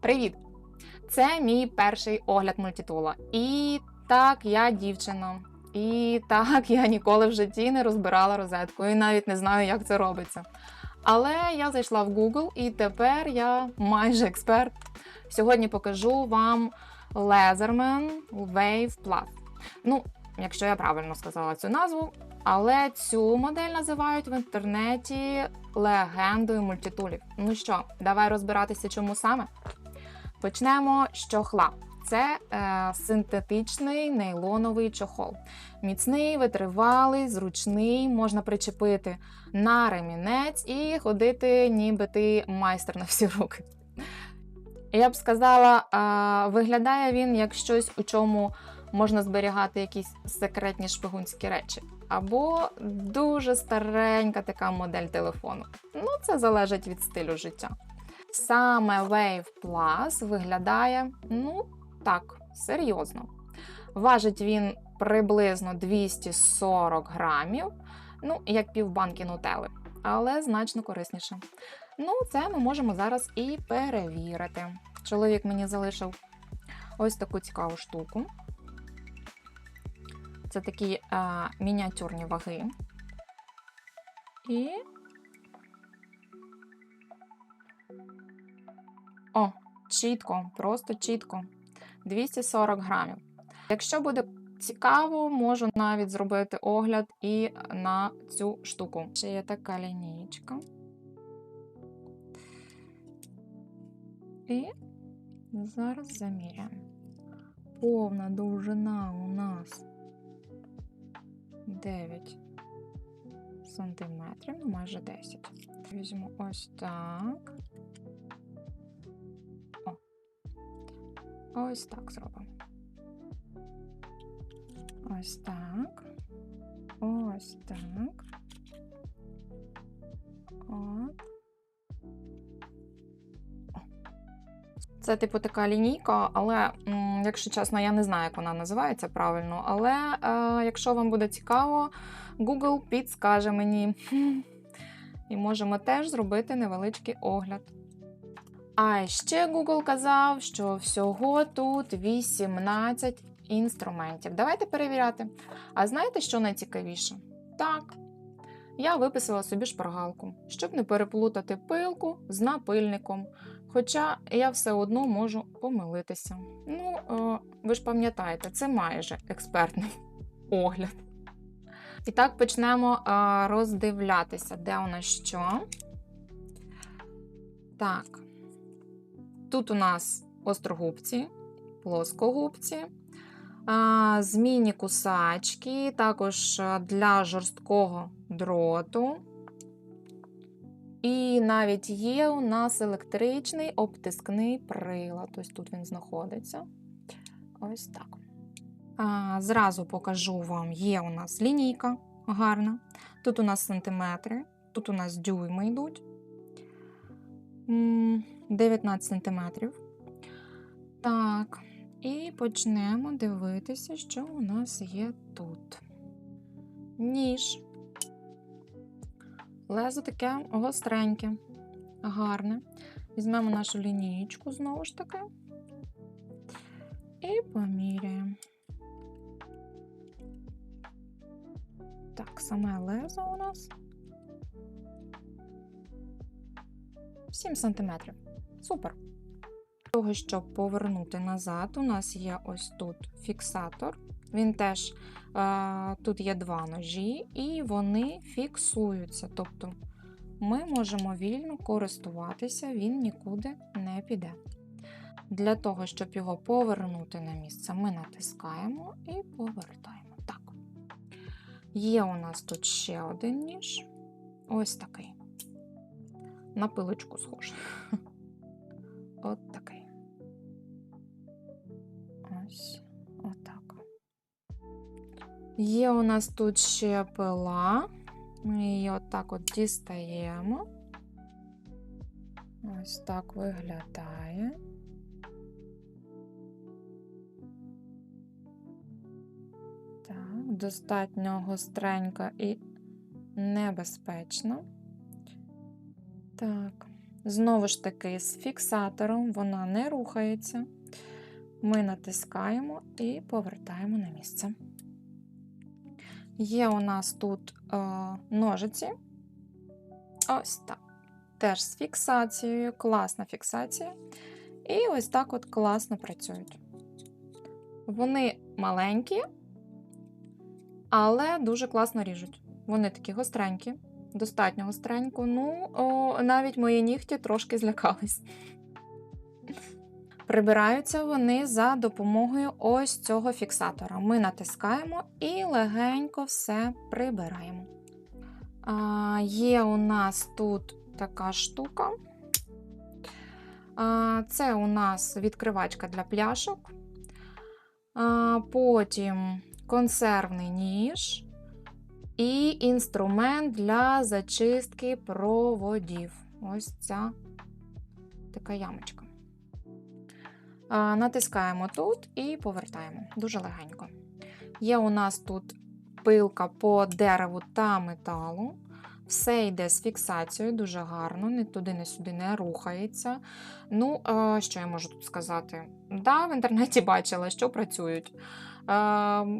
Привіт! Це мій перший огляд мультитула. І так, я дівчина. І так, я ніколи в житті не розбирала розетку і навіть не знаю, як це робиться. Але я зайшла в Google і тепер я майже експерт. Сьогодні покажу вам Leatherman Wave Plus. Ну, якщо я правильно сказала цю назву, але цю модель називають в інтернеті легендою мультитулів. Ну що, давай розбиратися, чому саме? Почнемо з чохла. Це е, синтетичний нейлоновий чохол. Міцний, витривалий, зручний, можна причепити на ремінець і ходити, ніби ти майстер на всі руки. Я б сказала, е, виглядає він як щось, у чому можна зберігати якісь секретні шпигунські речі. Або дуже старенька така модель телефону. Ну, це залежить від стилю життя. Саме Wave Plus виглядає, ну, так, серйозно. Важить він приблизно 240 грамів, ну, як півбанки нутели, але значно корисніше. Ну, це ми можемо зараз і перевірити. Чоловік мені залишив ось таку цікаву штуку. Це такі е, мініатюрні ваги. І О, чітко, просто чітко. 240 грамів. Якщо буде цікаво, можу навіть зробити огляд і на цю штуку. Ще є така лінійка. І зараз заміряємо. Повна довжина у нас 9 сантиметрів, ну майже 10. Візьму ось так. О. Ось так зробимо. Ось так. Ось так. Це, типу, така лінійка, але, якщо чесно, я не знаю, як вона називається правильно. Але е, якщо вам буде цікаво, Google підскаже мені. І можемо теж зробити невеличкий огляд. А ще Google казав, що всього тут 18 інструментів. Давайте перевіряти. А знаєте, що найцікавіше? Так, я виписала собі шпаргалку, щоб не переплутати пилку з напильником. Хоча я все одно можу помилитися. Ну, е, ви ж пам'ятаєте, це майже експертний огляд. І так почнемо е, роздивлятися, де у нас що. Так. Тут у нас острогубці, плоскогубці, змінні кусачки, також для жорсткого дроту. І навіть є у нас електричний обтискний прилад. Ось тут він знаходиться. Ось так. А, Зразу покажу вам: є у нас лінійка гарна. Тут у нас сантиметри, тут у нас дюйми йдуть. 19 см. Так, і почнемо дивитися, що у нас є тут. Ніж. Лезо таке гостреньке, гарне. Візьмемо нашу лінієчку знову ж таки. І поміряємо. Так, саме лезо у нас 7 см. Супер. Для того, щоб повернути назад, у нас є ось тут фіксатор. Він теж е, тут є два ножі, і вони фіксуються. Тобто ми можемо вільно користуватися, він нікуди не піде. Для того, щоб його повернути на місце, ми натискаємо і повертаємо. Так. Є у нас тут ще один ніж. Ось такий на пилочку схож. От такий. Є у нас тут ще пила. Ми її отак от дістаємо. Ось так виглядає. Так, достатньо гостренька і небезпечно. Так, Знову ж таки, з фіксатором вона не рухається. Ми натискаємо і повертаємо на місце. Є у нас тут е, ножиці. Ось так. Теж з фіксацією, класна фіксація. І ось так от класно працюють. Вони маленькі, але дуже класно ріжуть. Вони такі гостренькі, достатньо гостренько. Ну, о, навіть мої нігті трошки злякались. Прибираються вони за допомогою ось цього фіксатора. Ми натискаємо і легенько все прибираємо. А, Є у нас тут така штука. А, Це у нас відкривачка для пляшок. А, Потім консервний ніж і інструмент для зачистки проводів. Ось ця така ямочка. Натискаємо тут і повертаємо дуже легенько. Є у нас тут пилка по дереву та металу. Все йде з фіксацією, дуже гарно, ні туди, ні сюди не рухається. Ну, що я можу тут сказати? Да, в інтернеті бачила, що працюють.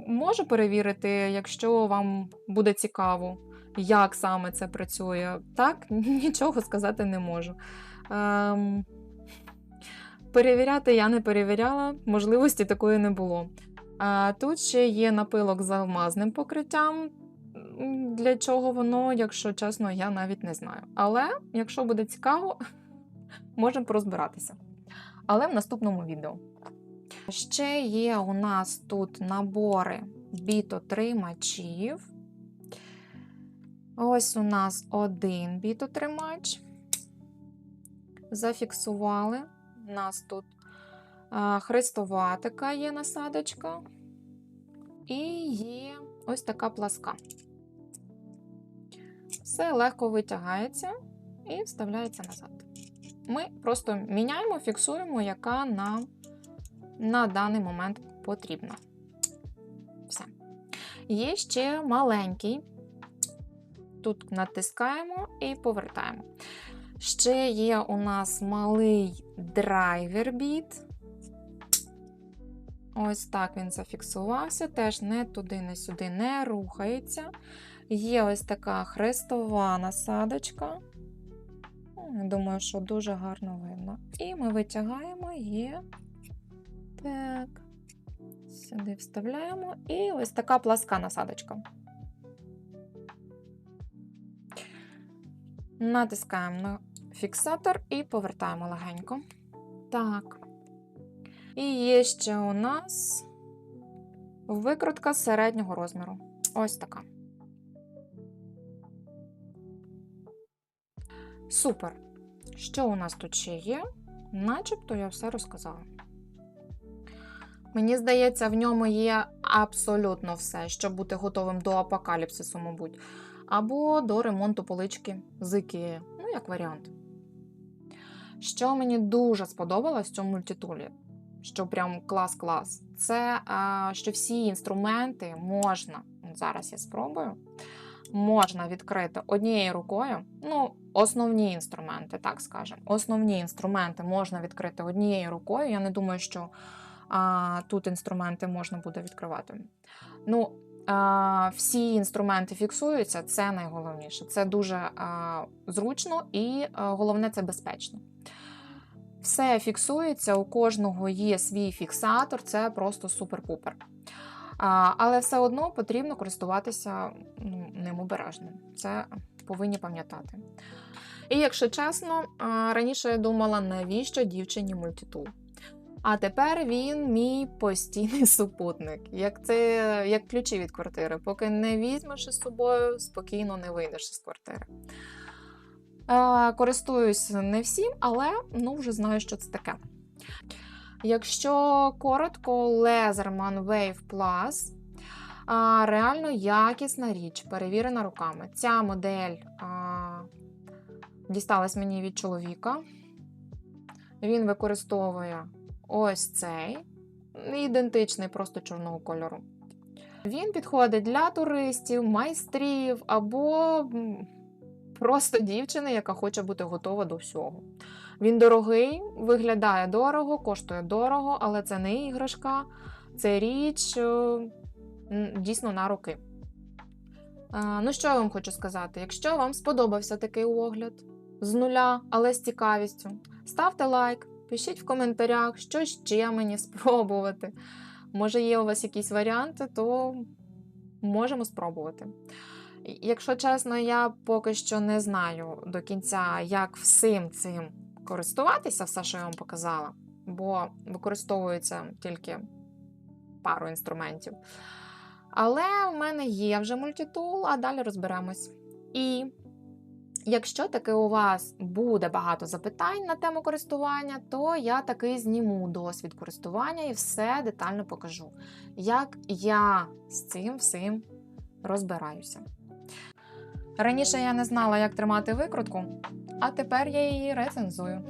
Можу перевірити, якщо вам буде цікаво, як саме це працює. Так, нічого сказати не можу. Перевіряти я не перевіряла, можливості такої не було. А Тут ще є напилок з алмазним покриттям. Для чого воно, якщо чесно, я навіть не знаю. Але якщо буде цікаво, можемо порозбиратися. Але в наступному відео. Ще є у нас тут набори бітотримачів. Ось у нас один бітотримач. Зафіксували. У нас тут а, хрестова така є насадочка. І є ось така пласка. Все легко витягається і вставляється назад. Ми просто міняємо, фіксуємо, яка нам на даний момент потрібна. Все. Є ще маленький. Тут натискаємо і повертаємо. Ще є у нас малий драйвер біт. Ось так він зафіксувався, теж не туди, не сюди не рухається. Є ось така хрестова насадочка. Думаю, що дуже гарно видно. І ми витягаємо є. Так, сюди вставляємо. І ось така пласка насадочка. Натискаємо на фіксатор і повертаємо легенько. Так. І є ще у нас викрутка середнього розміру. Ось така. Супер. Що у нас тут ще є? Начебто я все розказала. Мені здається, в ньому є абсолютно все, щоб бути готовим до апокаліпсису, мабуть, або до ремонту полички з Ікеї. Ну, як варіант. Що мені дуже сподобалось в цьому мультитулі, що прям клас-клас, це що всі інструменти можна, зараз я спробую, можна відкрити однією рукою. Ну, основні інструменти, так скажемо. Основні інструменти можна відкрити однією рукою. Я не думаю, що а, тут інструменти можна буде відкривати. Ну, всі інструменти фіксуються, це найголовніше. Це дуже зручно і головне це безпечно. Все фіксується, у кожного є свій фіксатор, це просто супер-пупер. Але все одно потрібно користуватися ним обережно. Це повинні пам'ятати. І якщо чесно, раніше я думала, навіщо дівчині мультитул. А тепер він мій постійний супутник, як це як ключі від квартири. Поки не візьмеш із собою, спокійно не вийдеш із квартири. Користуюсь не всім, але ну, вже знаю, що це таке. Якщо коротко, Leatherman Wave Plus а, реально якісна річ, перевірена руками. Ця модель а, дісталась мені від чоловіка. Він використовує ось цей, ідентичний, просто чорного кольору. Він підходить для туристів, майстрів або просто дівчина, яка хоче бути готова до всього. Він дорогий, виглядає дорого, коштує дорого, але це не іграшка, це річ е, дійсно на роки. Е, Ну, що я вам хочу сказати? Якщо вам сподобався такий огляд з нуля, але з цікавістю, ставте лайк, пишіть в коментарях, що ще мені спробувати. Може, є у вас якісь варіанти, то можемо спробувати. Якщо чесно, я поки що не знаю до кінця, як всім цим користуватися, все, що я вам показала, бо використовується тільки пару інструментів. Але в мене є вже мультитул, а далі розберемось. І якщо таки у вас буде багато запитань на тему користування, то я таки зніму досвід користування і все детально покажу, як я з цим всім розбираюся. Раніше я не знала, як тримати викрутку, а тепер я її рецензую.